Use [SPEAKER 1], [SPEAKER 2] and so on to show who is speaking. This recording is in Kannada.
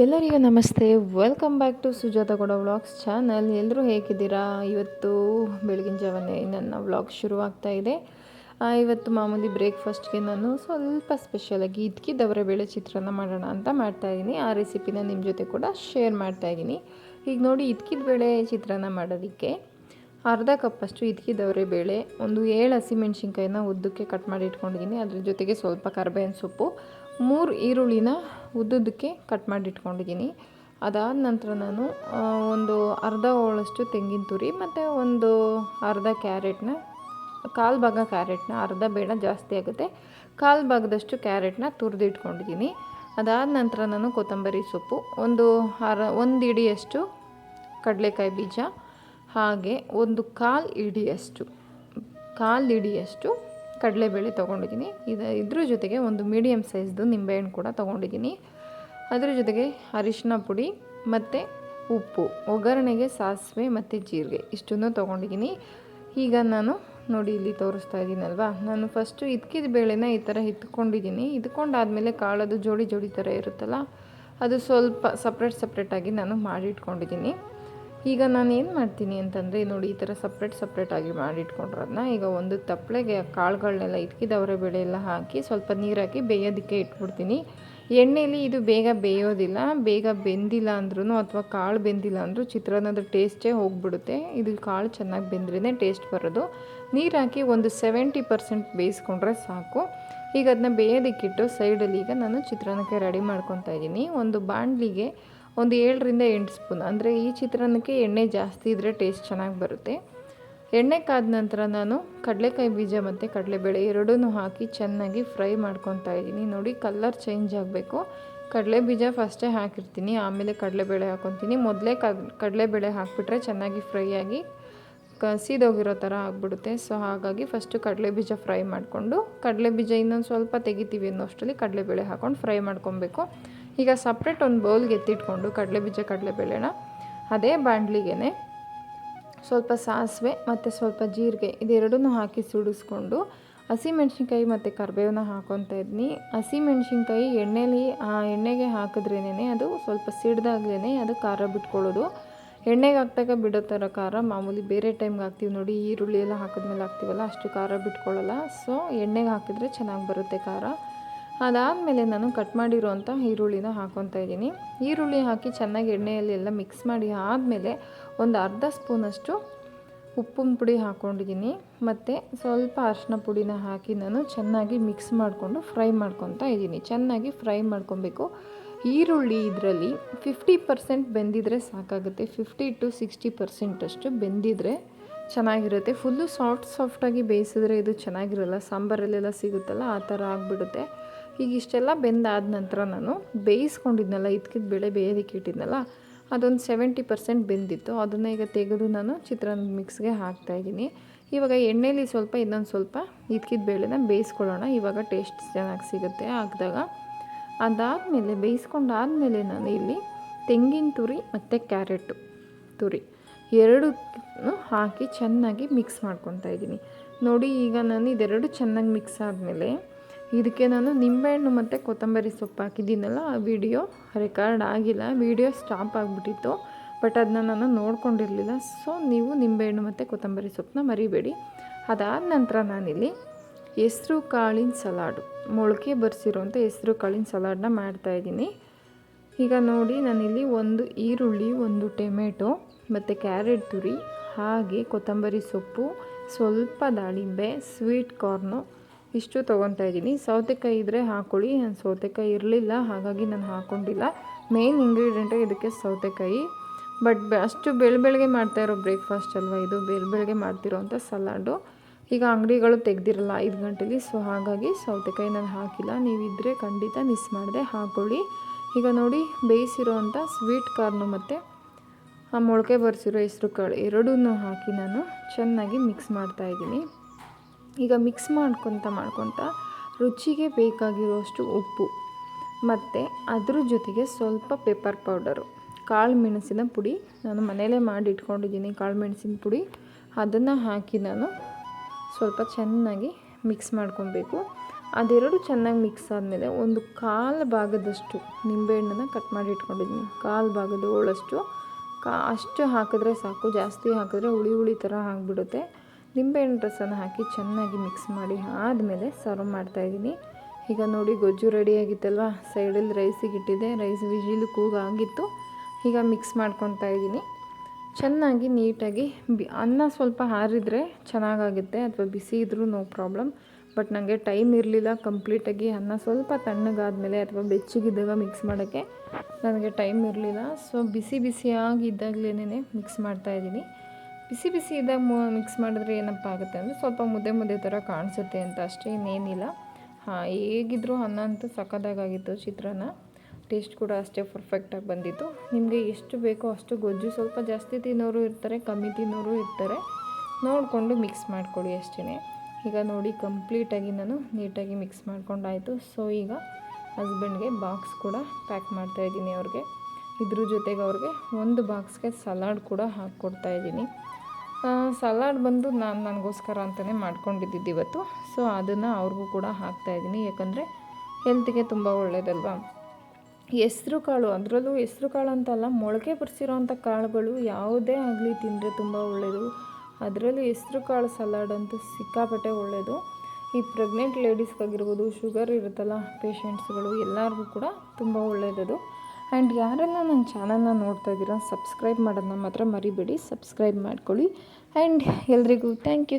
[SPEAKER 1] ಎಲ್ಲರಿಗೂ ನಮಸ್ತೆ. Welcome back to Sujatha Gowda vlogs channel. ಎಲ್ಲರೂ ಹೇಗಿದ್ದೀರಾ? ಇವತ್ತು ಬೆಳಗಿನ ಜಾವನೇ ನನ್ನ ವ್ಲಾಗ್ ಶುರುವಾಗ್ತಾ ಇದೆ. ಇವತ್ತು ಮಾಮೂಲಿ ಬ್ರೇಕ್ಫಾಸ್ಟ್ಗೆ ನಾನು ಸ್ವಲ್ಪ ಸ್ಪೆಷಲಾಗಿ ಇದ್ಕಿ ಬೇಳೆ ಚಿತ್ರಾನ್ನ ಮಾಡೋಣ ಅಂತ ಮಾಡ್ತಾಯಿದ್ದೀನಿ ಆ ರೆಸಿಪಿನ ನಿಮ್ಮ ಜೊತೆ ಕೂಡ ಶೇರ್ ಮಾಡ್ತಾಯಿದ್ದೀನಿ ಈಗ ನೋಡಿ, ಇದ್ಕಿದ ಬೇಳೆ ಚಿತ್ರಾನ್ನ ಮಾಡೋದಕ್ಕೆ ಅರ್ಧ ಕಪ್ಪಷ್ಟು ಇದ್ಕಿದವರೆ ಬೇಳೆ, ಒಂದು ಏಳು ಹಸಿಮೆಣ್ಸಿನ್ಕಾಯಿನ ಉದ್ದಕ್ಕೆ ಕಟ್ ಮಾಡಿ ಇಟ್ಕೊಂಡಿದ್ದೀನಿ ಅದ್ರ ಜೊತೆಗೆ ಸ್ವಲ್ಪ ಕರ್ಬೇವಿನ ಸೊಪ್ಪು, ಮೂರು ಈರುಳ್ಳಿನ ಉದ್ದುದ್ದಕ್ಕೆ ಕಟ್ ಮಾಡಿ ಇಟ್ಕೊಂಡಿದ್ದೀನಿ ಅದಾದ ನಂತರ ನಾನು ಒಂದು ಅರ್ಧ ಹೋಳಷ್ಟು ತೆಂಗಿನ ತುರಿ ಮತ್ತು ಒಂದು ಅರ್ಧ ಕ್ಯಾರೆಟ್ನ, ಕಾಲು ಭಾಗ ಕ್ಯಾರೆಟ್ನ, ಅರ್ಧ ಬೇಡ ಜಾಸ್ತಿ ಆಗುತ್ತೆ. ಕಾಲು ಭಾಗದಷ್ಟು ಕ್ಯಾರೆಟ್ನ ತುರಿದು ಇಟ್ಕೊಂಡಿದ್ದೀನಿ ಅದಾದ ನಂತರ ನಾನು ಕೊತ್ತಂಬರಿ ಸೊಪ್ಪು, ಒಂದು ಅರ, ಒಂದು ಇಡಿಯಷ್ಟು ಕಡಲೆಕಾಯಿ ಬೀಜ, ಹಾಗೆ ಒಂದು ಕಾಲು ಇಡಿಯಷ್ಟು ಕಾಲು ಇಡಿಯಷ್ಟು ಕಡಲೆಬೇಳೆ ತೊಗೊಂಡಿದ್ದೀನಿ. ಇದು, ಇದ್ರ ಜೊತೆಗೆ ಒಂದು ಮೀಡಿಯಮ್ ಸೈಜ್ದು ನಿಂಬೆಹಣ್ಣು ಕೂಡ ತೊಗೊಂಡಿದ್ದೀನಿ. ಅದ್ರ ಜೊತೆಗೆ ಅರಿಶಿನ ಪುಡಿ ಮತ್ತು ಉಪ್ಪು, ಒಗ್ಗರಣೆಗೆ ಸಾಸಿವೆ ಮತ್ತು ಜೀರಿಗೆ ಇಷ್ಟನ್ನು ತೊಗೊಂಡಿದ್ದೀನಿ. ಈಗ ನಾನು ನೋಡಿ ಇಲ್ಲಿ ತೋರಿಸ್ತಾ ಇದ್ದೀನಲ್ವಾ? ನಾನು ಫಸ್ಟು ಇದ್ಕಿದ ಬೇಳೆನ ಈ ಥರ ಇತ್ಕೊಂಡಿದ್ದೀನಿ ಇದ್ಕೊಂಡಾದಮೇಲೆ ಕಾಳದು ಜೋಡಿ ಜೋಡಿ ಥರ ಇರುತ್ತಲ್ಲ, ಅದು ಸ್ವಲ್ಪ ಸಪ್ರೇಟ್ ಸಪ್ರೇಟಾಗಿ ನಾನು ಮಾಡಿಟ್ಕೊಂಡಿದ್ದೀನಿ ಈಗ ನಾನು ಏನು ಮಾಡ್ತೀನಿ ಅಂತಂದರೆ, ನೋಡಿ ಈ ಥರ ಸಪ್ರೇಟ್ ಸಪ್ರೇಟಾಗಿ ಮಾಡಿಟ್ಕೊಂಡ್ರದನ್ನ ಈಗ ಒಂದು ತಪ್ಪಲೆಗೆ ಕಾಳುಗಳನ್ನೆಲ್ಲ ಇಟ್ಕಿದವರೆ ಬೆಳೆ ಎಲ್ಲ ಹಾಕಿ ಸ್ವಲ್ಪ ನೀರು ಹಾಕಿ ಬೇಯೋದಕ್ಕೆ ಇಟ್ಬಿಡ್ತೀನಿ. ಎಣ್ಣೆಲಿ ಇದು ಬೇಗ ಬೇಯೋದಿಲ್ಲ, ಬೇಗ ಬೆಂದಿಲ್ಲ ಅಂದ್ರೂ ಅಥವಾ ಕಾಳು ಬೆಂದಿಲ್ಲ ಅಂದರೂ ಚಿತ್ರಾನ್ನದ ಟೇಸ್ಟೇ ಹೋಗ್ಬಿಡುತ್ತೆ. ಇದು ಕಾಳು ಚೆನ್ನಾಗಿ ಬೆಂದ್ರೇ ಟೇಸ್ಟ್ ಬರೋದು. ನೀರು ಹಾಕಿ ಒಂದು ಸೆವೆಂಟಿ ಪರ್ಸೆಂಟ್ ಬೇಯಿಸ್ಕೊಂಡ್ರೆ ಸಾಕು. ಈಗ ಅದನ್ನ ಬೇಯೋದಕ್ಕಿಟ್ಟು ಸೈಡಲ್ಲಿ ಈಗ ನಾನು ಚಿತ್ರಾನ್ನಕ್ಕೆ ರೆಡಿ ಮಾಡ್ಕೊತಾ ಇದ್ದೀನಿ. ಒಂದು ಬಾಣಲಿಗೆ ಒಂದು ಏಳರಿಂದ ಎಂಟು ಸ್ಪೂನ್. ಅಂದರೆ ಈ ಚಿತ್ರಾನ್ನಕ್ಕೆ ಎಣ್ಣೆ ಜಾಸ್ತಿ ಇದ್ದರೆ ಟೇಸ್ಟ್ ಚೆನ್ನಾಗಿ ಬರುತ್ತೆ. ಎಣ್ಣೆ ಕಾದ ನಂತರ ನಾನು ಕಡಲೆಕಾಯಿ ಬೀಜ ಮತ್ತು ಕಡಲೆಬೇಳೆ ಎರಡೂ ಹಾಕಿ ಚೆನ್ನಾಗಿ ಫ್ರೈ ಮಾಡ್ಕೊತಾ ಇದ್ದೀನಿ. ನೋಡಿ ಕಲರ್ ಚೇಂಜ್ ಆಗಬೇಕು. ಕಡಲೆ ಬೀಜ ಫಸ್ಟೇ ಹಾಕಿರ್ತೀನಿ, ಆಮೇಲೆ ಕಡಲೆಬೇಳೆ ಹಾಕ್ಕೊತೀನಿ ಮೊದಲೇ ಕಡಲೆಬೇಳೆ ಹಾಕಿಬಿಟ್ರೆ ಚೆನ್ನಾಗಿ ಫ್ರೈ ಆಗಿ ಕಸಿದೋಗಿರೋ ಥರ ಆಗಿಬಿಡುತ್ತೆ. ಸೊ ಹಾಗಾಗಿ ಫಸ್ಟು ಕಡಲೆ ಬೀಜ ಫ್ರೈ ಮಾಡಿಕೊಂಡು, ಕಡಲೆ ಬೀಜ ಇನ್ನೊಂದು ಸ್ವಲ್ಪ ತೆಗಿತೀವಿ ಅನ್ನೋ ಅಷ್ಟರಲ್ಲಿ ಕಡಲೆಬೇಳೆ ಹಾಕ್ಕೊಂಡು ಫ್ರೈ ಮಾಡ್ಕೊಬೇಕು. ಈಗ ಸಪ್ರೇಟ್ ಒಂದು ಬೌಲ್ಗೆ ಎತ್ತಿಟ್ಕೊಂಡು ಕಡಲೆ ಬೀಜ ಕಡಲೆಬೇಳೆನ ಅದೇ ಬಾಣಲಿಗೆ ಸ್ವಲ್ಪ ಸಾಸಿವೆ ಮತ್ತು ಸ್ವಲ್ಪ ಜೀರಿಗೆ ಇದೆರಡನ್ನೂ ಹಾಕಿ ಸುಡಿಸ್ಕೊಂಡು ಹಸಿಮೆಣ್ಸಿನ್ಕಾಯಿ ಮತ್ತು ಕರಿಬೇವನ್ನ ಹಾಕೊತಾ ಇದ್ದೀನಿ ಹಸಿಮೆಣ್ಸಿನ್ಕಾಯಿ ಎಣ್ಣೆಲಿ, ಆ ಎಣ್ಣೆಗೆ ಹಾಕಿದ್ರೇನೇ ಅದು ಸ್ವಲ್ಪ ಸಿಡ್ದಾಗ್ಲೇ ಅದು ಖಾರ ಬಿಟ್ಕೊಳ್ಳೋದು. ಎಣ್ಣೆಗೆ ಹಾಕ್ದಾಗ ಬಿಡೋ ಥರ ಖಾರ, ಮಾಮೂಲಿ ಬೇರೆ ಟೈಮ್ಗೆ ಹಾಕ್ತೀವಿ ನೋಡಿ, ಈರುಳ್ಳಿ ಎಲ್ಲ ಹಾಕಿದ್ಮೇಲೆ ಹಾಕ್ತೀವಲ್ಲ, ಅಷ್ಟು ಖಾರ ಬಿಟ್ಕೊಳ್ಳಲ್ಲ. ಸೊ ಎಣ್ಣೆಗೆ ಹಾಕಿದ್ರೆ ಚೆನ್ನಾಗಿ ಬರುತ್ತೆ ಖಾರ. ಅದಾದಮೇಲೆ ನಾನು ಕಟ್ ಮಾಡಿರೋಂಥ ಈರುಳ್ಳಿನ ಹಾಕ್ಕೊತಾ ಇದ್ದೀನಿ. ಈರುಳ್ಳಿ ಹಾಕಿ ಚೆನ್ನಾಗಿ ಎಣ್ಣೆಯಲ್ಲಿ ಎಲ್ಲ ಮಿಕ್ಸ್ ಮಾಡಿ ಆದಮೇಲೆ ಒಂದು ಅರ್ಧ ಸ್ಪೂನಷ್ಟು ಉಪ್ಪಿನ ಪುಡಿ ಹಾಕ್ಕೊಂಡಿದ್ದೀನಿ ಮತ್ತು ಸ್ವಲ್ಪ ಅರಿಶಿನ ಪುಡಿನ ಹಾಕಿ ನಾನು ಚೆನ್ನಾಗಿ ಮಿಕ್ಸ್ ಮಾಡಿಕೊಂಡು ಫ್ರೈ ಮಾಡ್ಕೊತಾ ಇದ್ದೀನಿ. ಚೆನ್ನಾಗಿ ಫ್ರೈ ಮಾಡ್ಕೊಬೇಕು. ಈರುಳ್ಳಿ ಇದರಲ್ಲಿ ಫಿಫ್ಟಿ ಪರ್ಸೆಂಟ್ ಬೆಂದಿದ್ರೆ ಸಾಕಾಗುತ್ತೆ. ಫಿಫ್ಟಿ ಟು ಸಿಕ್ಸ್ಟಿ ಪರ್ಸೆಂಟಷ್ಟು ಬೆಂದಿದ್ರೆ ಚೆನ್ನಾಗಿರುತ್ತೆ. ಫುಲ್ಲು ಸಾಫ್ಟ್ ಸಾಫ್ಟಾಗಿ ಬೇಯಿಸಿದ್ರೆ ಇದು ಚೆನ್ನಾಗಿರಲ್ಲ. ಸಾಂಬಾರಲ್ಲೆಲ್ಲ ಸಿಗುತ್ತಲ್ಲ, ಆ ಥರ ಆಗಿಬಿಡುತ್ತೆ. ಈಗ ಇಷ್ಟೆಲ್ಲ ಬೆಂದಾದ ನಂತರ ನಾನು ಬೇಯಿಸ್ಕೊಂಡಿದ್ನಲ್ಲ, ಇದ್ಕಿದ ಬೇಳೆ ಬೇಯೋದಕ್ಕೆ ಇಟ್ಟಿದ್ನಲ್ಲ, ಅದೊಂದು ಸೆವೆಂಟಿ ಪರ್ಸೆಂಟ್ ಬೆಂದಿತ್ತು. ಅದನ್ನು ಈಗ ತೆಗೆದು ನಾನು ಚಿತ್ರಾನ್ನ ಮಿಕ್ಸ್ಗೆ ಹಾಕ್ತಾಯಿದ್ದೀನಿ ಇವಾಗ ಎಣ್ಣೆಲಿ ಸ್ವಲ್ಪ, ಇನ್ನೊಂದು ಸ್ವಲ್ಪ ಇದ್ಕಿದ ಬೇಳೆನ ಬೇಯಿಸ್ಕೊಳ್ಳೋಣ. ಇವಾಗ ಟೇಸ್ಟ್ ಚೆನ್ನಾಗಿ ಸಿಗುತ್ತೆ ಹಾಕಿದಾಗ. ಅದಾದಮೇಲೆ, ಬೇಯಿಸ್ಕೊಂಡಾದಮೇಲೆ ನಾನು ಇಲ್ಲಿ ತೆಂಗಿನ ತುರಿ ಮತ್ತು ಕ್ಯಾರೆಟು ತುರಿ ಎರಡು ಹಾಕಿ ಚೆನ್ನಾಗಿ ಮಿಕ್ಸ್ ಮಾಡ್ಕೊತಾ ಇದ್ದೀನಿ. ನೋಡಿ, ಈಗ ನಾನು ಇದೆರಡು ಚೆನ್ನಾಗಿ ಮಿಕ್ಸ್ ಆದಮೇಲೆ ಇದಕ್ಕೆ ನಾನು ನಿಂಬೆಹಣ್ಣು ಮತ್ತು ಕೊತ್ತಂಬರಿ ಸೊಪ್ಪು ಹಾಕಿದ್ದೀನಲ್ಲ, ಆ ವಿಡಿಯೋ ರೆಕಾರ್ಡ್ ಆಗಿಲ್ಲ. ವಿಡಿಯೋ ಸ್ಟಾಪ್ ಆಗಿಬಿಟ್ಟಿತ್ತು. ಬಟ್ ಅದನ್ನ ನಾನು ನೋಡ್ಕೊಂಡಿರಲಿಲ್ಲ. ಸೊ ನೀವು ನಿಂಬೆಹಣ್ಣು ಮತ್ತು ಕೊತ್ತಂಬರಿ ಸೊಪ್ಪನ್ನ ಮರಿಬೇಡಿ. ಅದಾದ ನಂತರ ನಾನಿಲ್ಲಿ ಹೆಸ್ರು ಕಾಳಿನ ಸಲಾಡು, ಮೊಳಕೆ ಬರ್ಸಿರೋಂಥ ಹೆಸರು ಕಾಳಿನ ಸಲಾಡನ್ನ ಮಾಡ್ತಾಯಿದ್ದೀನಿ ಈಗ ನೋಡಿ, ನಾನಿಲ್ಲಿ ಒಂದು ಈರುಳ್ಳಿ, ಒಂದು ಟೊಮೆಟೊ, ಮತ್ತು ಕ್ಯಾರೆಟ್ ತುರಿ, ಹಾಗೆ ಕೊತ್ತಂಬರಿ ಸೊಪ್ಪು, ಸ್ವಲ್ಪ ದಾಳಿಂಬೆ ಸ್ವೀಟ್ ಕಾರ್ನು ಇಷ್ಟು ತೊಗೊತಾ ಇದ್ದೀನಿ. ಸೌತೆಕಾಯಿ ಇದ್ದರೆ ಹಾಕೊಳ್ಳಿ. ನಾನು ಸೌತೆಕಾಯಿ ಇರಲಿಲ್ಲ, ಹಾಗಾಗಿ ನಾನು ಹಾಕ್ಕೊಂಡಿಲ್ಲ ಮೇನ್ ಇಂಗ್ರೀಡಿಯೆಂಟೇ ಇದಕ್ಕೆ ಸೌತೆಕಾಯಿ. ಬಟ್ ಅಷ್ಟು ಬೆಳ ಬೆಳಗ್ಗೆ ಮಾಡ್ತಾ ಇರೋ ಬ್ರೇಕ್ಫಾಸ್ಟ್ ಅಲ್ವಾ ಇದು? ಬೆಳ ಬೆಳಗ್ಗೆ ಮಾಡ್ತಿರೋಂಥ ಸಲಾಡು ಈಗ ಅಂಗಡಿಗಳು ತೆಗ್ದಿರಲ್ಲ, ಐದು ಗಂಟೆಲಿ. ಸೊ ಹಾಗಾಗಿ ಸೌತೆಕಾಯಿ ನಾನು ಹಾಕಿಲ್ಲ. ನೀವಿದ್ದರೆ ಖಂಡಿತ ಮಿಸ್ ಮಾಡದೆ. ಹಾಕ್ಕೊಳ್ಳಿ ಈಗ ನೋಡಿ, ಬೇಯಿಸಿರೋ ಅಂಥ ಸ್ವೀಟ್ ಕಾರ್ನು ಮತ್ತು ಆ ಮೊಳಕೆ ಬರೆಸಿರೋ ಹೆಸ್ರು ಕಾಳು ಎರಡೂ ಹಾಕಿ ನಾನು ಚೆನ್ನಾಗಿ ಮಿಕ್ಸ್ ಮಾಡ್ತಾಯಿದ್ದೀನಿ ಈಗ ಮಿಕ್ಸ್ ಮಾಡ್ಕೊತ ಮಾಡ್ಕೊತ ರುಚಿಗೆ ಬೇಕಾಗಿರೋಷ್ಟು ಉಪ್ಪು ಮತ್ತು ಅದ್ರ ಜೊತೆಗೆ ಸ್ವಲ್ಪ ಪೆಪ್ಪರ್ ಪೌಡರು ಕಾಳು ಮೆಣಸಿನ ಪುಡಿ ನಾನು ಮನೆಯಲ್ಲೇ ಮಾಡಿ ಇಟ್ಕೊಂಡಿದ್ದೀನಿ ಕಾಳು ಮೆಣಸಿನ ಪುಡಿ. ಅದನ್ನು ಹಾಕಿ ನಾನು ಸ್ವಲ್ಪ ಚೆನ್ನಾಗಿ ಮಿಕ್ಸ್ ಮಾಡ್ಕೊಬೇಕು. ಅದೆರಡು ಚೆನ್ನಾಗಿ ಮಿಕ್ಸ್ ಆದಮೇಲೆ ಒಂದು ಕಾಲು ಭಾಗದಷ್ಟು ನಿಂಬೆಹಣ್ಣನ್ನು ಕಟ್ ಮಾಡಿ ಇಟ್ಕೊಂಡಿದ್ದೀನಿ. ಕಾಲು ಭಾಗದ ಹೋಳಷ್ಟು ಕಾ ಅಷ್ಟು ಹಾಕಿದ್ರೆ ಸಾಕು. ಜಾಸ್ತಿ ಹಾಕಿದ್ರೆ ಹುಳಿ ಹುಳಿ ಥರ ಆಗಿಬಿಡುತ್ತೆ. ನಿಂಬೆಹಣ್ಣು ರಸನ ಹಾಕಿ ಚೆನ್ನಾಗಿ ಮಿಕ್ಸ್ ಮಾಡಿ ಆದಮೇಲೆ ಸರ್ವ್ ಮಾಡ್ತಾಯಿದ್ದೀನಿ ಈಗ ನೋಡಿ ಗೊಜ್ಜು ರೆಡಿಯಾಗಿತ್ತಲ್ವ ಸೈಡಲ್ಲಿ ರೈಸಿಗೆ ಇಟ್ಟಿದ್ದೆ. ರೈಸ್ ವಿಜಿಲು ಕೂಗಾಗಿತ್ತು ಈಗ ಮಿಕ್ಸ್ ಮಾಡ್ಕೊತಾ ಇದ್ದೀನಿ. ಚೆನ್ನಾಗಿ ನೀಟಾಗಿ ಬಿ ಅನ್ನ ಸ್ವಲ್ಪ ಹಾರಿದರೆ ಚೆನ್ನಾಗಾಗುತ್ತೆ ಅಥವಾ ಬಿಸಿ ಇದ್ದರೂ ನೋ ಪ್ರಾಬ್ಲಮ್ ಬಟ್ ನನಗೆ ಟೈಮ್ ಇರಲಿಲ್ಲ ಕಂಪ್ಲೀಟಾಗಿ ಅನ್ನ ಸ್ವಲ್ಪ ತಣ್ಣಗಾದಮೇಲೆ ಅಥವಾ ಬೆಚ್ಚಗಿದ್ದಾಗ ಮಿಕ್ಸ್ ಮಾಡೋಕ್ಕೆ. ನನಗೆ ಟೈಮ್ ಇರಲಿಲ್ಲ. ಸೊ ಬಿಸಿ ಬಿಸಿಯಾಗಿದ್ದಾಗಲೇ ಮಿಕ್ಸ್ ಮಾಡ್ತಾಯಿದ್ದೀನಿ ಬಿಸಿ ಬಿಸಿ ಇದ್ದಾಗ ಮಿಕ್ಸ್ ಮಾಡಿದ್ರೆ ಏನಪ್ಪ ಆಗುತ್ತೆ ಅಂದರೆ ಸ್ವಲ್ಪ ಮುದ್ದೆ ಮುದ್ದೆ ಥರ ಕಾಣಿಸುತ್ತೆ ಅಂತ ಅಷ್ಟೇ, ಇನ್ನೇನಿಲ್ಲ. ಹಾಂ, ಹೇಗಿದ್ರೂ ಅನ್ನ ಅಂತೂ ಸಕ್ಕದಾಗಿತ್ತು ಚಿತ್ರಾನ್ನ. ಟೇಸ್ಟ್ ಕೂಡ ಅಷ್ಟೇ ಪರ್ಫೆಕ್ಟಾಗಿ ಬಂದಿತ್ತು. ನಿಮಗೆ ಎಷ್ಟು ಬೇಕೋ ಅಷ್ಟು ಗೊಜ್ಜು ಸ್ವಲ್ಪ ಜಾಸ್ತಿ ತಿನ್ನೋರು ಇರ್ತಾರೆ, ಕಮ್ಮಿ ತಿನ್ನೋರು ಇರ್ತಾರೆ. ನೋಡಿಕೊಂಡು ಮಿಕ್ಸ್ ಮಾಡ್ಕೊಳ್ಳಿ ಅಷ್ಟೇ ಈಗ ನೋಡಿ ಕಂಪ್ಲೀಟಾಗಿ ನಾನು ನೀಟಾಗಿ ಮಿಕ್ಸ್ ಮಾಡಿಕೊಂಡಾಯಿತು. ಸೊ ಈಗ ಹಸ್ಬೆಂಡ್ಗೆ ಬಾಕ್ಸ್ ಕೂಡ ಪ್ಯಾಕ್ ಮಾಡ್ತಾ ಇದ್ದೀನಿ ಅವ್ರಿಗೆ. ಇದ್ರ ಜೊತೆಗೆ ಅವ್ರಿಗೆ ಒಂದು ಬಾಕ್ಸ್ಗೆ ಸಲಾಡ್ ಕೂಡ ಹಾಕ್ಕೊಡ್ತಾಯಿದ್ದೀನಿ ಸಲಾಡ್ ಬಂದು ನಾನು ನನಗೋಸ್ಕರ ಅಂತಲೇ ಮಾಡ್ಕೊಂಡಿದ್ದಿದ್ದು ಇವತ್ತು. ಸೊ ಅದನ್ನು ಅವ್ರಿಗೂ ಕೂಡ ಹಾಕ್ತಾಯಿದ್ದೀನಿ ಯಾಕಂದರೆ ಹೆಲ್ತಿಗೆ ತುಂಬ ಒಳ್ಳೆಯದಲ್ವ ಹೆಸ್ರು ಕಾಳು, ಅದರಲ್ಲೂ ಹೆಸ್ರು ಕಾಳು ಅಂತಲ್ಲ ಮೊಳಕೆ ಬರ್ಸಿರೋವಂಥ ಕಾಳುಗಳು ಯಾವುದೇ ಆಗಲಿ ತಿಂದರೆ ತುಂಬ ಒಳ್ಳೆಯದು ಅದರಲ್ಲೂ ಹೆಸ್ರು ಕಾಳು ಸಲಾಡ್ ಅಂತೂ ಸಿಕ್ಕಾಪಟ್ಟೆ ಒಳ್ಳೆಯದು ಈ ಪ್ರೆಗ್ನೆಂಟ್ ಲೇಡೀಸ್ಗಾಗಿರ್ಬೋದು ಶುಗರ್ ಇರುತ್ತಲ್ಲ ಪೇಷಂಟ್ಸ್ಗಳು ಎಲ್ಲರಿಗೂ ಕೂಡ ತುಂಬ ಒಳ್ಳೆಯದದು ಆ್ಯಂಡ್ ಯಾರೆಲ್ಲ ನನ್ನ ಚಾನಲ್ನ ನೋಡ್ತಾ ಇದ್ದೀರಾ ಸಬ್ಸ್ಕ್ರೈಬ್ ಮಾಡೋದನ್ನ ಮಾತ್ರ ಮರಿಬೇಡಿ ಸಬ್ಸ್ಕ್ರೈಬ್ ಮಾಡ್ಕೊಳ್ಳಿ. ಆ್ಯಂಡ್ ಎಲ್ರಿಗೂ ಥ್ಯಾಂಕ್ ಯು